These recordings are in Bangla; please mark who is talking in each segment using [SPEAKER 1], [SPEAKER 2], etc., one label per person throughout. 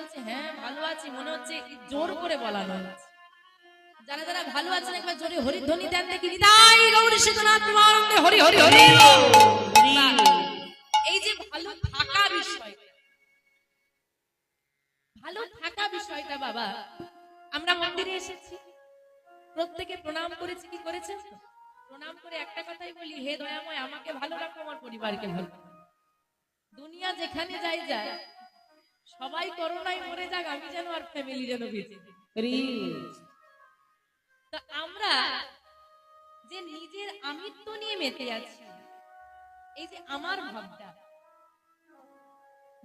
[SPEAKER 1] বলছে হ্যাঁ ভালো আছি, মনে হচ্ছে জোর করে বলানো হচ্ছে যারা যারা ভালো আছেন, একবার জোরে হরিধ্বনি দেন, দেখি নিতাই গৌরী শীতনাথ প্রেমানন্দে হরি হরি হরি এই যে ভালো থাকা বিষয়, ভালো থাকা বিষয়টা বাবা, আমরা মন্দিরে এসেছি, প্রত্যেকে প্রণাম করেছি, কি করেছেন? প্রণাম করে একটা কথাই বলি, হে দয়াময়, আমাকে ভালো রাখো, আমার পরিবারকে ভালো দুনিয়া যেখানে যাই যায় সবাই করোনায় মরে যাক আমি যেন আর ফ্যামিলি যেন বেঁচে। আমরা যে নিজের আমিত্ব নিয়ে মেতে আছি এই যে আমার ভাবটা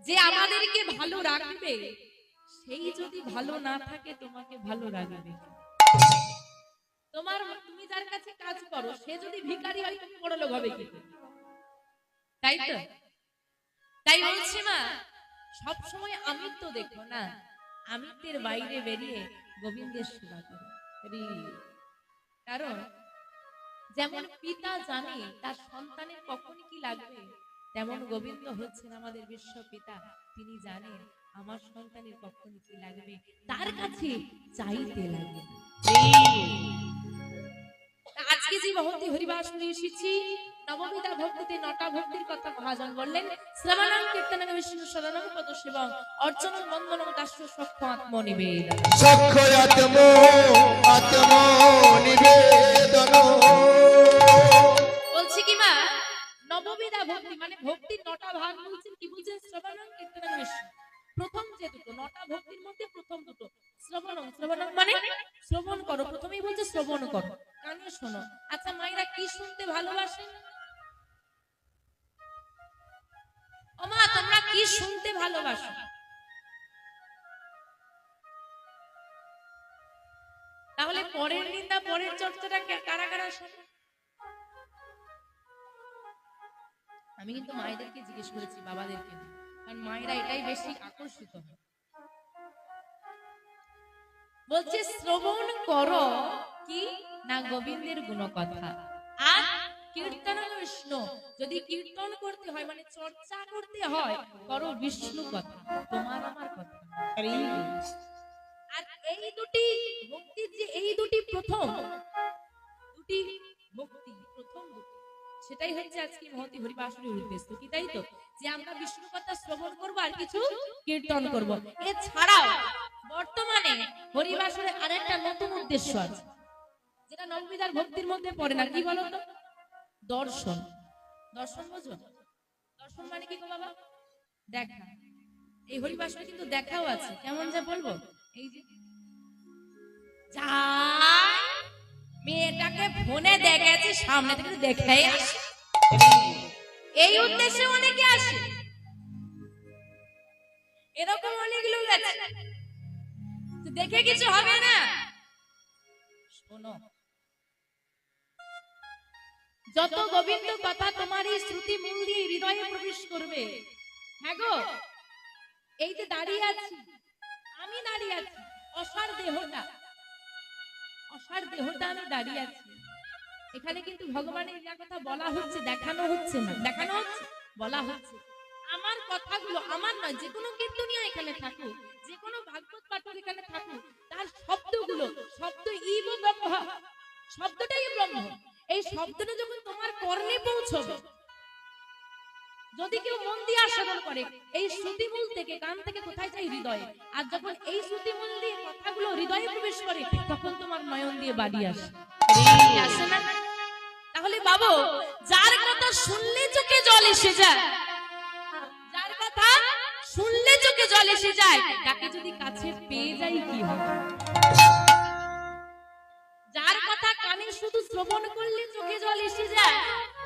[SPEAKER 1] যে আমাদেরকে ভালো রাখবে সেই যদি ভালো না থাকে তোমাকে ভালো রাখবে তোমার তুমি যার কাছে কাজ করো সে যদি ভিখারি হয় তুমি বড় লোক হবে কি? তাই তো? তাই বলছি মা সব সময় আমিত্ব দেখো না। আমিত্বের বাইরে বেরিয়ে গোবিন্দের সেবা করো। কারণ যেমন পিতা জানে তার সন্তানের কখন কি লাগবে তেমন গোবিন্দ হচ্ছেন আমাদের বিশ্ব পিতা তিনি জানেন আমার সন্তানের কখন কি লাগবে। তার কাছে চাইতে লাগে আজকে যে মহতি হরিবাস নিয়ে এসেছি নবমীতা ভক্তিতে নটা ভক্তির কথা মহাজন বললেন। শ্রবণং কীর্তনং বিষ্ণু শরণং পদ সেবং অর্চনং বন্দনং দাস্য সক্ষ আত্মনিবেদন।
[SPEAKER 2] সক্ষ আত্ম আত্ম নিবেদন।
[SPEAKER 1] বলছি কি মা নববিধা ভক্তি মানে ভক্তির নটা ভাগ বলছেন কি বলছেন? শ্রবণং কীর্তনং বিষ্ণু। প্রথম যে দুটো নটা ভক্তির মধ্যে প্রথম দুটো। শ্রবণং শ্রবণং মানে শ্রবণ করো প্রথমেই বলছে শ্রবণ করো। কানে শোনো আচ্ছা মায়েরা কি শুনতে ভালোবাসে ও মা তোমরা কি শুনতে ভালোবাসো? তাহলে পরের নিন্দা পরের চর্চাটা কারা কারা শোনে আমি কিন্তু মায়েদেরকে জিজ্ঞেস করেছি, বাবাদেরকে। কারণ মায়েরা এটাই বেশি আকর্ষিত বলছে, শ্রবণ কর কি? না গোবিন্দের গুণকথা। আর কীর্তন বিষ্ণু যদি কীর্তন করতে হয় মানে চর্চা করতে হয়, করো বিষ্ণু কথা, তোমার আমার কথা। আর এই দুটি ভক্তির যে, এই দুটি প্রথম, দুটি ভক্তি প্রথম সেটাই হচ্ছে আজকে মহতি হরিবাসনের উদ্দেশ্য, কি তাই তো? যে আমরা বিষ্ণু কথা শ্রবণ করব আর কিছু কীর্তন করব। এছাড়াও, বর্তমানে হরিবাসরে আরেকটা নতুন উদ্দেশ্য আছে, যেটা নববিদার ভক্তির মধ্যে পড়ে না, কি বলো তো দর্শন। দর্শন বোঝো? দর্শন মানে কি গো বাবা? দেখা। এই হরিবাসরে কিন্তু দেখাও আছে। কেমন যা বলব? এই যে। মেয়েটাকে ফোনে দেখেছি, সামনে থেকে দেখেই আসে। এই উদ্দেশ্যে অনেকে আসে। এরকম অনেক লোক আছে। দেখে কিছু হবে না। শোনো যত গোবিন্দ কথা তোমার এই শ্রুতি মূল দিয়ে হৃদয়ে প্রবেশ করবে। হ্যাঁ গো, এই যে দাঁড়িয়ে আছি, আমি দাঁড়িয়ে আছি, অসার দেহটা অসার দেহটা আমি দাঁড়িয়ে আছি। এখানে কিন্তু ভগবানের যা কথা বলা হচ্ছে, দেখানো হচ্ছে না, দেখানো হচ্ছে, বলা হচ্ছে। আমার কথাগুলো আমার নয়, যে কোনো কীর্তনীয় এখানে থাকুক, যে কোনো ভাগবত পাঠক এখানে থাকুক, তার শব্দগুলো, শব্দ ইব ব্রহ্ম, শব্দটাই ব্রহ্ম। এই শব্দটা যখন কর্ণে পৌঁছবে। যদি কেউ মন দিয়ে আস্বাদন করে এই শ্রুতিমূল থেকে কান থেকে কোথায় যায় হৃদয়ে? আর যখন এই শ্রুতিমূল দিয়ে কথাগুলো হৃদয়ে প্রবেশ করে তখন তোমার নয়ন দিয়ে বাড়ি আসে। আসে না। তাহলে বাবু যার কথা শুনলে চোখে জল এসে যায় যার কথা শুনলে চোখে জল এসে যায় তাকে যদি কাছে পেয়ে যাই কি হবে? শুধু শ্রবণ করলে চোখে জল এসে যায়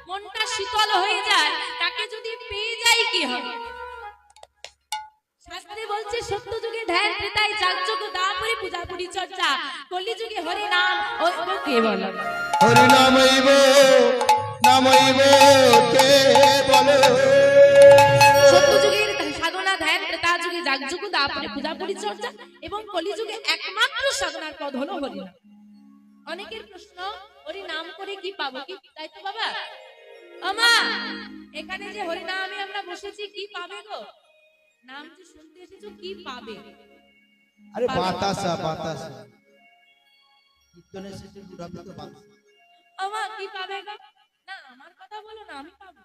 [SPEAKER 1] মনটা শীতল হয়ে যায় তাকে যদি পেয়ে যাই কি হবে? শাস্ত্রে বলছে সত্য যুগে ধ্যান ত্রেতায় যাগযজ্ঞ দাপরে পূজা পরিচর্যা কলি হরি নাম কেবল।
[SPEAKER 2] হরি
[SPEAKER 1] সত্য যুগের সাধনা ধ্যান ত্রেতা যুগে যাগযজ্ঞ দাপরে পূজা পরিচর্যা এবং কলি যুগে একমাত্র সাধনার পদ হলো হরি নাম অনেকের প্রশ্ন হরি নাম করে কি পাবো কি? তাই তো বাবা। আমা এখানে যে হরি নামে আমরা বসেছি কি পাবে গো? নাম যে শুনতে এসেছ কি পাবে?
[SPEAKER 2] আরে বাতাসা বাতাসা। কীর্তনের শেষে ঘুরাবে তো বাতাসা
[SPEAKER 1] আমার কি পাবে গো? না আমার কথা বলো না আমি পাবো।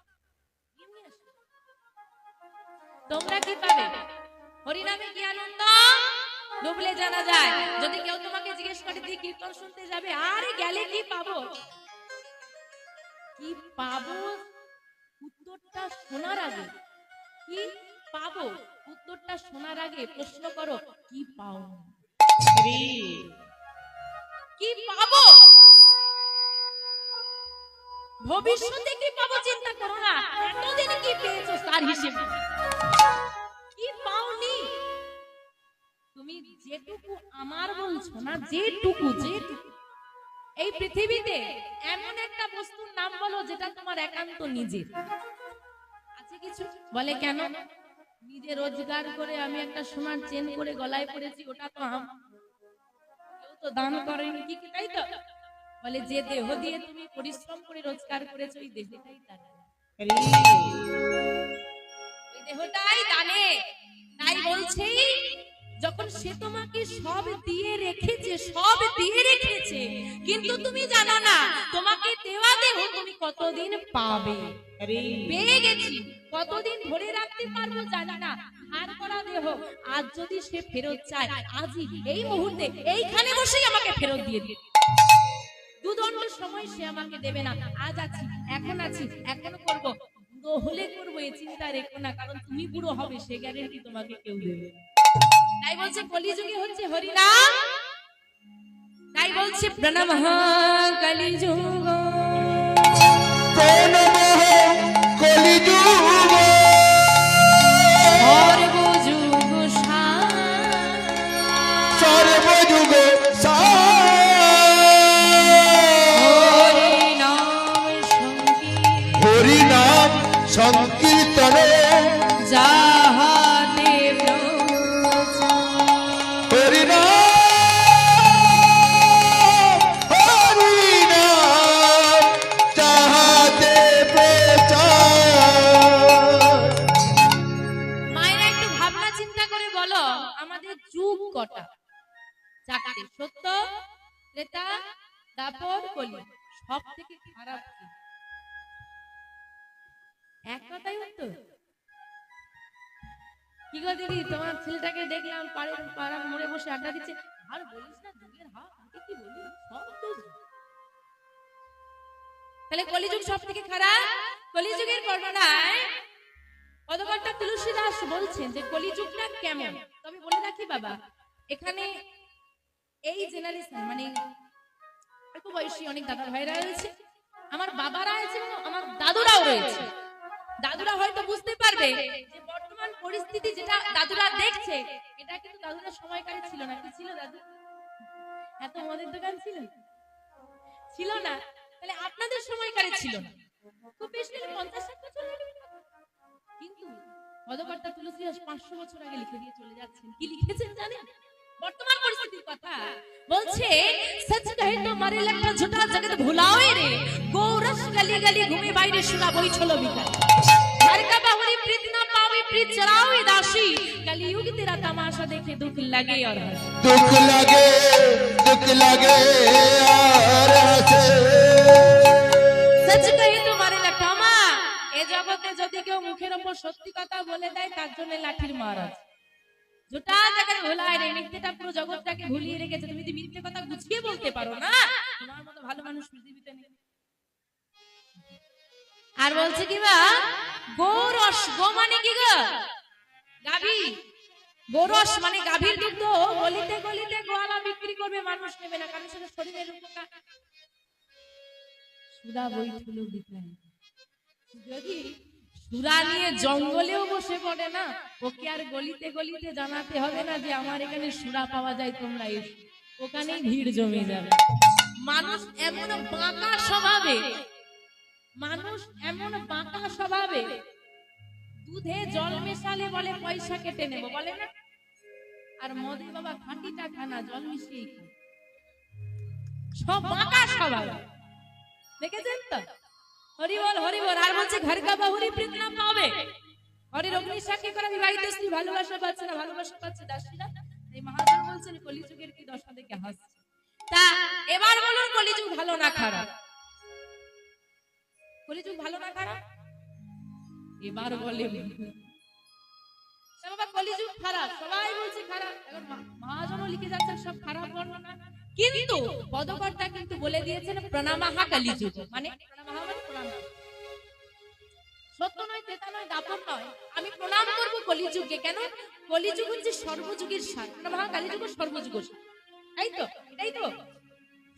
[SPEAKER 1] তোমরা কি পাবে? হরিনামে কি আনন্দ? ডুবলে জানা যায়। যদি কেউ তোমাকে জিজ্ঞেস করে তুই কীর্তন শুনতে যাবে? আরে গেলে কি পাবো? কি পাবো? উত্তরটা শোনার আগে। কি পাবো? উত্তরটা শোনার আগে প্রশ্ন করো কি পাও? কি পাবো? ভবিষ্যতে কি পাবো চিন্তা করো না। এতদিন কি পেয়েছ তার হিসেবে? তুমি যেটুকু আমার বলছো না যেটুকু যেটুকু। এই পৃথিবীতে এমন একটা বস্তুর নাম বলো যেটা তোমার একান্ত নিজের। আছে কিছু? বলে কেন? নিজে রোজগার করে আমি একটা সোনার চেন করে গলায় পড়েছি ওটা তো আম। কেউ তো দান করেনি কি কি, তাই তো? বলে যে দেহ দিয়ে তুমি পরিশ্রম করে রোজগার করেছ ওই দেহটাই ওই দেহটাই দানে তাই বলছি যখন সে তোমাকে সব দিয়ে রেখেছে সব দিয়ে রেখেছে কিন্তু তুমি জানো না তোমাকে দেওয়া দেহ তুমি কতদিন পাবে? পেয়ে গেছি। কতদিন ধরে রাখতে পারব জানি না। হার করা দেহ আজ যদি সে ফেরত চায় আজই এই মুহূর্তে এইখানে বসেই আমাকে ফেরত দিয়ে দিবে। দুদণ্ড সময় সে আমাকে দেবে না। আজ আছি এখন আছি এখনও করব। বুড়ো হলে করব এই চিন্তা রেখো না কারণ তুমি বুড়ো হবে সে গ্যারেন্টি তোমাকে কেউ দেবে না। তাই বলছে কলিযুগে হচ্ছে হরিনাম। তাই বলছে প্রণাম কলিযুগ।
[SPEAKER 2] প্রণমঃ কলিযুগ।
[SPEAKER 1] চারটে। সত্য? দাপর, কলি। সব থেকে খারাপ এক কথাই উত্তর। কি গো দিদি, তোমার ছেলেটাকে দেখলাম পাড়ের পাড়ার মোড়ে বসে আড্ডা দিচ্ছে। আর বলিস না হাত, ওকে কি বলি? সব তাহলে কলিযুগ সব থেকে খারাপ? কলিযুগের বর্ণনায় পদকর্তা তুলসী দাস বলছেন যে কলিযুগটা কেমন? তবে বলে রাখি বাবা, এখানে এই জেনারেশন মানে অল্প বয়সী অনেক দাদা ভাইরা রয়েছে। আমার বাবারা আছে এবং আমার দাদুরাও রয়েছে। দাদুরা হয়তো বুঝতে পারবে যে বর্তমান পরিস্থিতি যেটা দাদুরা দেখছে, এটা কিন্তু দাদুরা সময়কালে ছিল না। কি ছিল দাদু? এত আমাদের দোকান ছিল। ছিল না। তাহলে আপনাদের সময়কালে ছিল না। খুব বেশি হলে পঞ্চাশ ষাট বছর লাগবে কিন্তু পদকর্তা তুলসী পাঁচশো বছর আগে লিখে দিয়ে চলে যাচ্ছেন। কি লিখেছেন জানেন? বর্তমান পরিস্থিতির কথা। হ্যাঁ। বলছে সচ কহে তো মারে লাগা ঝুটা জগত ভুলাওয়ে রে। গৌরস গলি গলি ঘুমে বাইরে শোনা বই ছলো বিকাল। ঘর বাহুরি প্রীত না পাবে প্রীত চড়াওয়ে দাসী। কলিযুগ তেরা তামাশা দেখে দুঃখ লাগে আর
[SPEAKER 2] দুঃখ লাগে দুঃখ লাগে আর হাসে।
[SPEAKER 1] সচ কহে তো মারে লাগা মা। এ জগতে যদি কেউ মুখের উপর সত্যি কথা বলে দেয় তার জন্য লাঠির মার আছে। জোটা পুরো জগৎটাকে ভুলিয়ে রেখেছে। তুমি যদি কথা গুছিয়ে বলতে পারো না আর বলছে কি বা? গোরস, গো মানে কি গো? গাভী। গোরস মানে গাভীর দুধ গলিতে গলিতে গোয়ালা বিক্রি করবে, মানুষ নেবে না, কারণ সেটা শরীরের যদি সুরা নিয়ে জঙ্গলেও বসে পড়ে না? ওকে আর গলিতে গলিতে জানাতে হবে না যে আমার এখানে সুরা পাওয়া যায়, তোমরা ওখানেই ভিড় জমে যাবে। মানুষ এমন বাঁকা স্বভাবে, মানুষ এমন বাঁকা স্বভাবে, দুধে জল মেশালে বলে পয়সা কেটে নেব, বলে না? আর মদে বাবা খাঁটিটা খানা, জল মিশিয়ে সব বাঁকা স্বভাব। দেখেছেন তো? হরি বল আর বলছে ঘর কা বাহুরি প্রীত পাবে। হরে অগ্নি সাক্ষী করা, বিবাহিত ভালোবাসা পাচ্ছে না, ভালোবাসা পাচ্ছে দাসীরা। এই মহাজন বলছেন, কলিযুগের কি দশা দেখে হাসছে? তা এবার বলুন, কলিযুগ ভালো না খারাপ? কলিযুগ ভালো না খারাপ? এবার বলে কলিযুগ খারাপ, সবাই বলছে খারাপ। এখন মহাজনও লিখে যাচ্ছেন সব খারাপ বর্ণনা। কিন্তু পদকর্তা কিন্তু বলে দিয়েছেন প্রণামাহা কলিযুগ মানে মানে সত্য নয় তেতা নয় দাপন নয়। আমি প্রণাম করব কলিযুগকে কেন? কলিযুগ হচ্ছে সর্বযুগের সার। প্রণামাহা কলিযুগ সর্বযুগের সার। তাই তো? এটাই তো?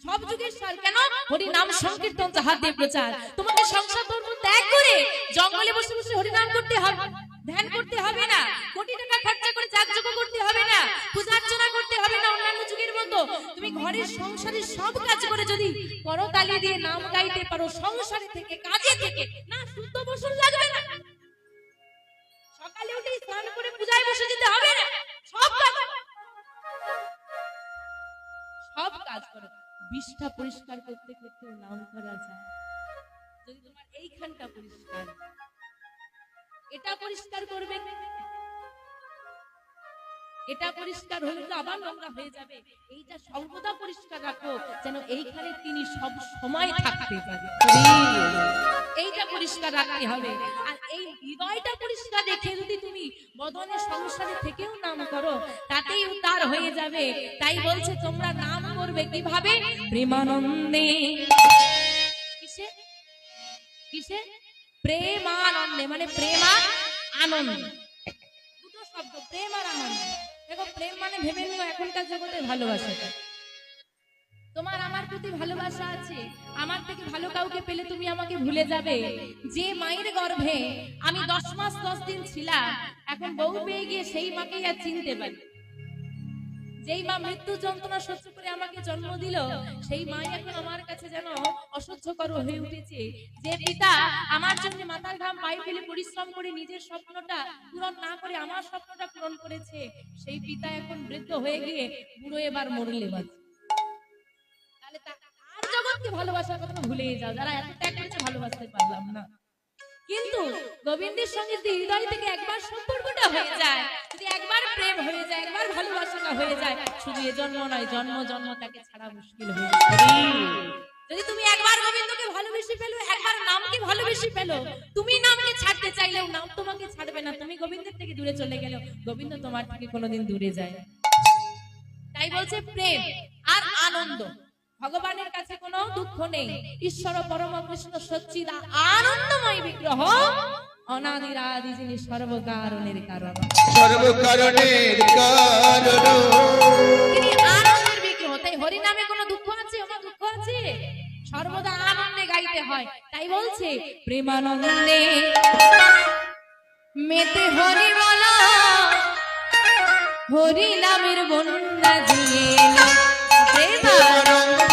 [SPEAKER 1] সব যুগের সার। কেন? হরি নাম সংকীর্তন যাহার দিয়ে প্রচার। তোমাকে সংসার ধর্ম ত্যাগ করে জঙ্গলে বসে বসে হরি নাম করতে হবে। ধ্যান করতে হবে না। কোটি টাকা খরচা করে যাগযজ্ঞ করতে হবে না। পূজা অর্চনা করতে হবে না। মতো তুমি ঘরের সংসারের সব কাজ করে যদি করতালি দিয়ে নাম গাইতে পারো, সংসারে থেকে, কাজে থেকে, না শুদ্ধ বসন লাগবে না। সকালে উঠে স্নান করে পূজায় বসে যেতে হবে না, সব কাজ সব কাজ করো। বিষটা পরিষ্কার করতে করতে নাম করা যায়। যদি তোমার এইখানটা পরিষ্কার এটা পরিষ্কার করবে এটা পরিষ্কার হলে তো আবার নোংরা হয়ে যাবে। এইটা সর্বদা পরিষ্কার রাখো, যেন এইখানে তিনি সব সময় থাকতে পারে এইটা পরিষ্কার রাখতে হবে। আর এই হৃদয়টা পরিষ্কার রেখে যদি তুমি বদনের সংসারে থেকেও নাম করো, তাতেই উদ্ধার হয়ে যাবে। তাই বলছে, তোমরা নাম করবে কীভাবে? প্রেমানন্দে। কিসে? কিসে? প্রেমানন্দে মানে প্রেমা আনন্দ দুটো শব্দ প্রেম আর আনন্দ দেখো, প্রেম মানে ভেবে নিও, এখনকার জগতে ভালোবাসাটা। তোমার আমার প্রতি ভালোবাসা আছে, আমার থেকে ভালো কাউকে পেলে তুমি আমাকে ভুলে যাবে। যে মায়ের গর্ভে আমি দশ মাস দশ দিন ছিলাম, এখন বউ পেয়ে গিয়ে সেই মাকেই আর চিনতে পারি। যেই মা মৃত্যু যন্ত্রণা সহ্য করে আমাকে জন্ম দিল, সেই মাই এখন আমার কাছে যেন অসহ্যকর হয়ে উঠেছে। যে পিতা আমার জন্য মাথার ঘাম পায়ে ফেলে পরিশ্রম করে নিজের স্বপ্নটা পূরণ না করে আমার স্বপ্নটা পূরণ করেছে, সেই পিতা এখন বৃদ্ধ হয়ে গিয়ে বুড়ো এবার মরলে বাঁচে তাহলে তা- আর জগৎকে ভালোবাসার কথা ভুলেই যাও, যারা এত ত্যাগ করেছে ভালোবাসতে পারলাম না। কিন্তু গোবিন্দের সঙ্গে যদি হৃদয় থেকে একবার সম্পর্কটা হয়ে যায়, যদি একবার প্রেম হয়ে যায়, একবার ভালোবাসাটা হয়ে যায়, শুধু এ জন্ম নয়, জন্ম জন্ম তাকে ছাড়া মুশকিল হয়ে যদি তুমি একবার গোবিন্দকে ভালোবেসে ফেলো, একবার নামকে ভালোবেসে ফেলো, তুমি নামকে ছাড়তে চাইলেও নাম তোমাকে ছাড়বে না, তুমি গোবিন্দের থেকে দূরে চলে গেলেও গোবিন্দ তোমার থেকে কোনোদিন দূরে যায়। তাই বলছে প্রেম আর আনন্দ ভগবানের কাছে কোনো দুঃখ নেই। ঈশ্বর পরম কৃষ্ণ সচ্চিদা আনন্দময় বিগ্রহ অনাদিরাদি যিনি সর্বকারণের কারণ।
[SPEAKER 2] সর্বকারণের কারণ।
[SPEAKER 1] তিনি আনন্দের বিগ্রহ। তাই হরিনামে কোনো দুঃখ আছে? আমার দুঃখ আছে? সর্বদা আনন্দে গাইতে হয়। তাই বলছে প্রেমানন্দে মেতে হরি বলা হরি নামের বন্যা দিয়ে। প্রেমানন্দে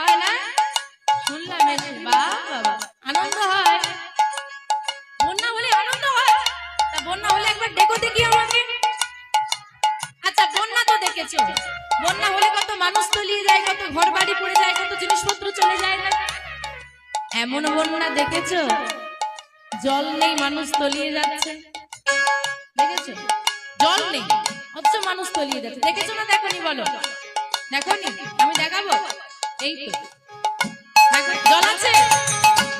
[SPEAKER 1] হয় না? দেখি আমাকে। আচ্ছা জিনিসপত্র চলে যায় না? এমন বন্যা দেখেছ? জল নেই, মানুষ তলিয়ে যাচ্ছে। দেখেছ? জল নেই মানুষ তলিয়ে যাচ্ছে। দেখেছ না বলো? দেখনি আমি দেখাবো? এই তো। দেখো, জল আছে?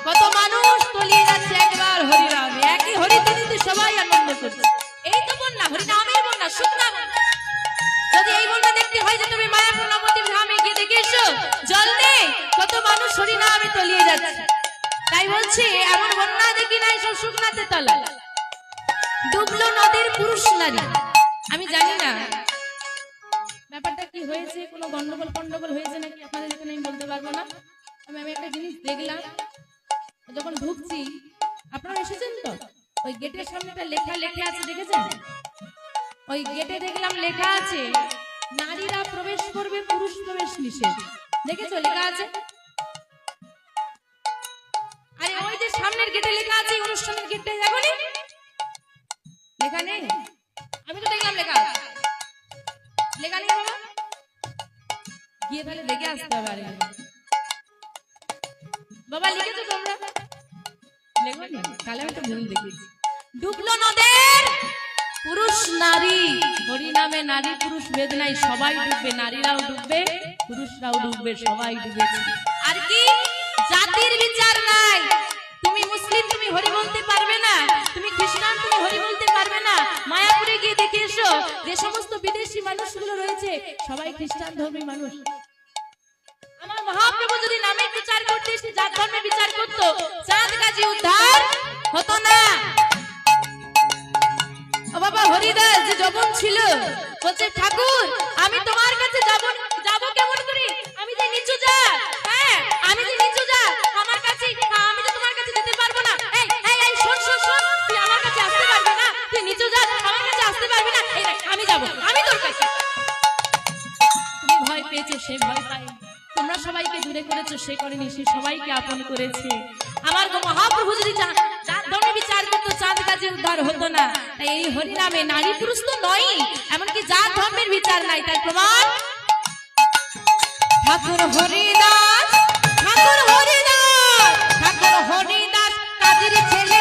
[SPEAKER 1] কত মানুষ তলিয়ে যাচ্ছে একবার হরিনামে। একই হরিতলিতে সবাই আনন্দ করছে। এই তো বন্যা হরিনামের বন্যা শুকনা যদি এই বন্যা দেখতে হয় যে তুমি মায়াপুর নবদ্বীপ ধামে গিয়ে দেখে এসো জল নেই কত মানুষ হরিনামে তলিয়ে যাচ্ছে। তাই বলছি এমন বন্যা দেখি নাই সব শুকনাতে তলা। ডুবলো নদীর পুরুষ নারী। আমি জানি না হয়েছে? কোনো গন্ডগোল গন্ডগোল হয়েছে নাকি? আপনাদের এখানে আমি বলতে পারব না। আমি আমি একটা জিনিস দেখলাম। যখন ঢুকছি, আপনারা এসেছেন তো? ওই গেটের সামনে একটা লেখা লেখা আছে, দেখেছেন? ওই গেটে দেখলাম লেখা আছে, নারীরা প্রবেশ করবে, পুরুষ প্রবেশ নিষেধ। দেখেছ? লেখা আছে? আরে, ওই যে সামনের গেটে লেখা আছে অনুষ্ঠানের গেটে দেখোনি লেখা নেই? আমি তো দেখলাম লেখা। লেখা নেই বাবা। গিয়ে তাহলে দেখে আসতে হবে বাবা, লিখেছো তোমরা? লেখনি তাহলে আমি তো ভুল দেখেছি। ডুবলো নদের, পুরুষ নারী, হরিনামে নারী, পুরুষ নাই, সবাই ডুববে, নারীরাও ডুববে, পুরুষরাও ডুববে, সবাই ডুবেছে। আর কি? জাতির বিচার নাই। তুমি মুসলিম, তুমি হরি বলতে পারবে না। তুমি খ্রিস্টান যে সমস্ত বিদেশি মানুষগুলো রয়েছে, সবাই খ্রিস্টান ধর্মী মানুষ। আমার মহাপ্রভু যদি নামে বিচার করতে সে জাত ধর্মে বিচার করতো, চাঁদ গাজী উদ্ধার হতো না। বাবা, হরিদাস যে যবন ছিল, বলছে, ঠাকুর, আমি তোমার কাছে যাব যাব সে করেনি সে সবাইকে আপন করেছে। আমার মহাপ্রভু যদি বিচার করতো, চাঁদ উদ্ধার হতো না। তাই এই হরিনামে নারী পুরুষ তো নয় এমনকি জাত ধর্মের বিচার নাই তাই প্রমাণ? ঠাকুর হরিদাস ঠাকুর হরিদাস ঠাকুর হরিদাস, কাজের ছেলে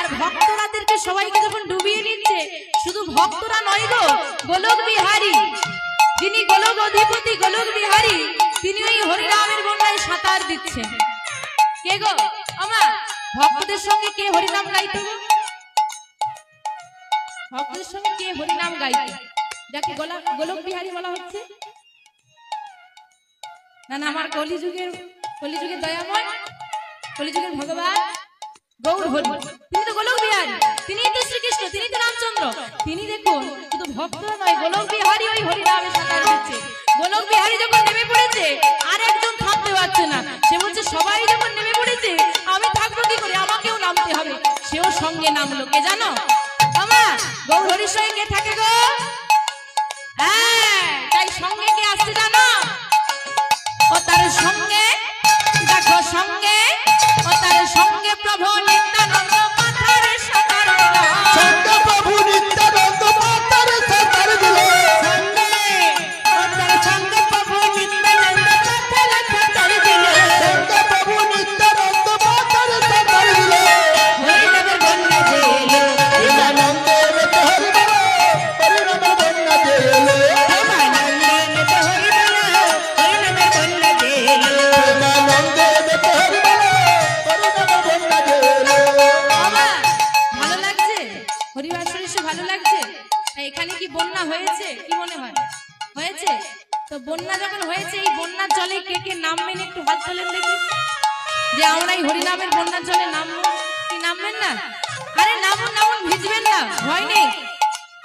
[SPEAKER 1] আর ভক্তরাদেরকে সবাইকে যখন ডুবিয়ে নিচ্ছে, শুধু ভক্তরা নয় গো, গোলক বিহারী। যিনি গোলক অধিপতি, গোলক বিহারী, তিনি ওই হরিনামের বন্যায় সাঁতার দিচ্ছে কে গো? আমা, ভক্তদের সঙ্গে কে হরিনাম গাইতো? ভক্তদের সঙ্গে কে হরিনাম গাইতো? যাকে গোলা, গোলক বিহারী বলা হচ্ছে। না না, আমার কলিযুগের কলিযুগের দয়াময়, কলিযুগের ভগবান। গৌর হরি তিনি তো গোলক বিহারী, তিনি তো শ্রীকৃষ্ণ, তিনি তো রামচন্দ্র। তিনি দেখুন, শুধু ভক্ত নয়, গোলক বিহারী ওই সাঁতার দিচ্ছে গোলক বিহারী যখন নেমে পড়েছে, আর একজন থাকতে পারছে না। সে বলছে, সবাই যখন নেমে পড়েছে, আমি থাকব কি করে? আমাকেও নামতে হবে। সেও সঙ্গে নামলো, কে জানো? আমার গৌর হরির সঙ্গে কে থাকে গো? হ্যাঁ তাই সঙ্গে কে আসছে জানো? ও তার সঙ্গে, দেখো সঙ্গে। সঙ্গে প্রভু হরিবাসর এসে ভালো লাগছে? এখানে কি বন্যা হয়েছে? কি মনে হয়? হয়েছে? তো বন্যা যখন হয়েছে, এই বন্যার জলে কে কে নামবেন একটু হাত তোলেন দেখি। যে আমরা এই হরিনামের বন্যার জলে নামবো। কি নামবেন না? আরে নামুন নামুন, ভিজবেন না, ভয় নেই।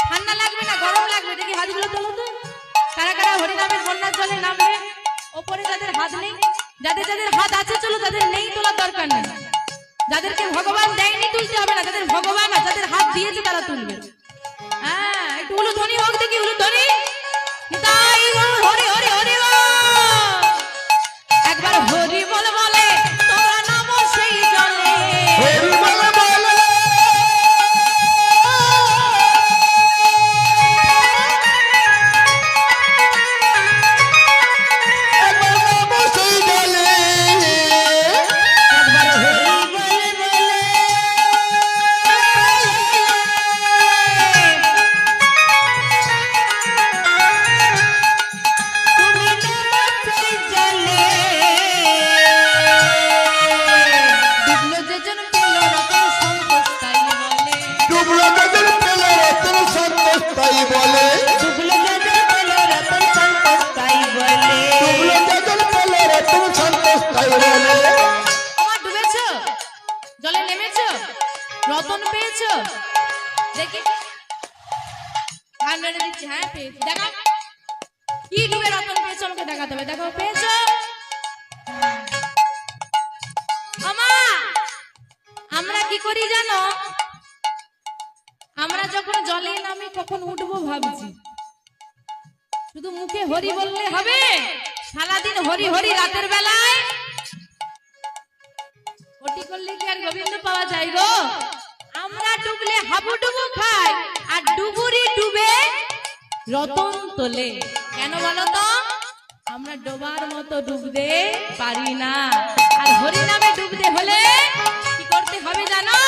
[SPEAKER 1] ঠান্ডা লাগবে না, গরম লাগবে, দেখি হাতগুলো তোলো তো। কারা কারা হরিনামের বন্যার জলে নামবে? ওপরে যাদের হাত নেই, যাদের যাদের হাত আছে, চলো তাদের নেই তোলার দরকার নেই। যাদেরকে ভগবান দেয়নি তুলতে হবে না, যাদের ভগবান আর যাদের হাত দিয়েছে তারা তুলবে। হ্যাঁ একটু উলুধ্বনি হোক দেখি, উলুধ্বনি। তাই পেয়েছ? দেখি। হাত দিচ্ছি হ্যাঁ পেয়েছি। দেখা কি ডুবে রতন পেয়েছ, আমাকে দেখাতে হবে। দেখো পেয়েছ? আমরা কি করি জানো? আমরা যখন জলে নামি কখন উঠবো ভাবছি। শুধু মুখে হরি বললে হবে। সারাদিন হরি হরি রাতের বেলায়। করলে কি আর গোবিন্দ পাওয়া যায় গো? আমরা ডুবলে হাবুডুবু খাই, আর ডুবুরি ডুবে রতন তোলে। কেন বলো তো আমরা ডোবার মতো ডুবতে পারি না। আর হরিনামে ডুবতে হলে কি করতে হবে জানো?